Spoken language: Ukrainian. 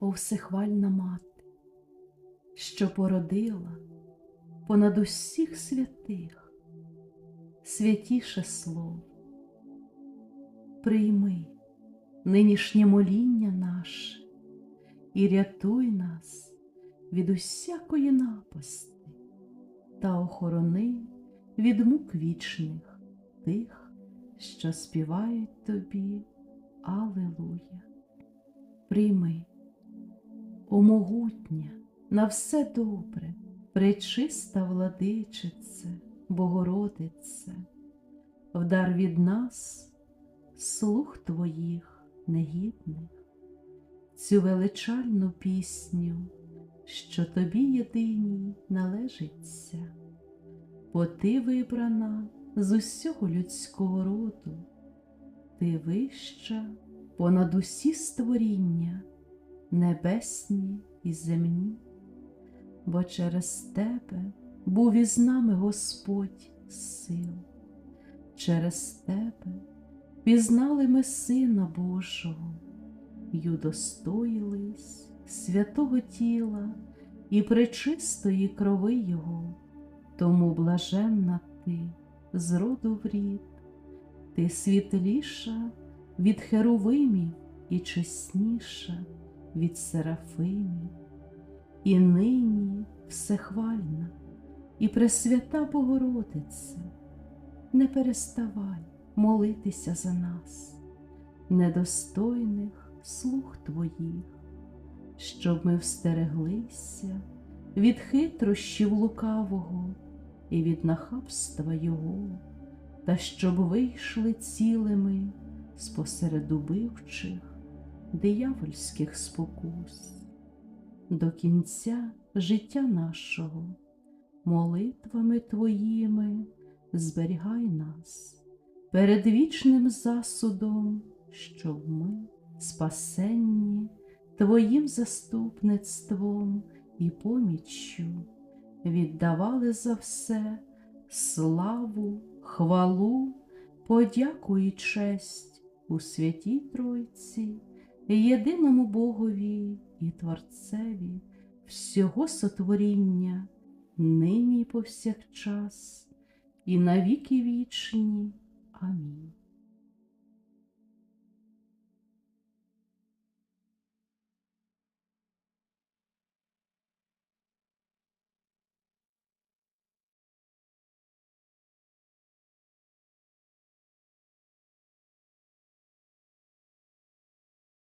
о всехвальна мати, що породила понад усіх святих святіше слово. Прийми нинішнє моління наше і рятуй нас від усякої напасти та охорони від мук вічних тих, що співають тобі. Алилуя. Прийми, о могутня, на все добре, пречиста владичице, Богородице, вдар від нас, слух твоїх негідних, цю величальну пісню, що тобі єдиній належиться, бо ти вибрана з усього людського роду, ти вища понад усі створіння, небесні і земні, бо через тебе був із нами Господь сил, через тебе пізнали ми Сина Божого й удостоїлись святого тіла і пречистої крови Його, тому блаженна ти з роду в рід, ти світліша від херовимів і чесніша від серафимів, і нині всехвальна і пресвята Богородице, не переставай молитися за нас, недостойних слух Твоїх, щоб ми встереглися від хитрощів лукавого і від нахабства Його, та щоб вийшли цілими спосеред убивчих диявольських спокус. До кінця життя нашого, молитвами Твоїми зберігай нас перед вічним засудом, щоб ми, спасенні Твоїм заступництвом і поміччю, віддавали за все славу, хвалу, подяку і честь у святій Тройці, єдиному Богові і Творцеві всього сотворіння, нині і повсякчас, і навіки вічні. Амінь.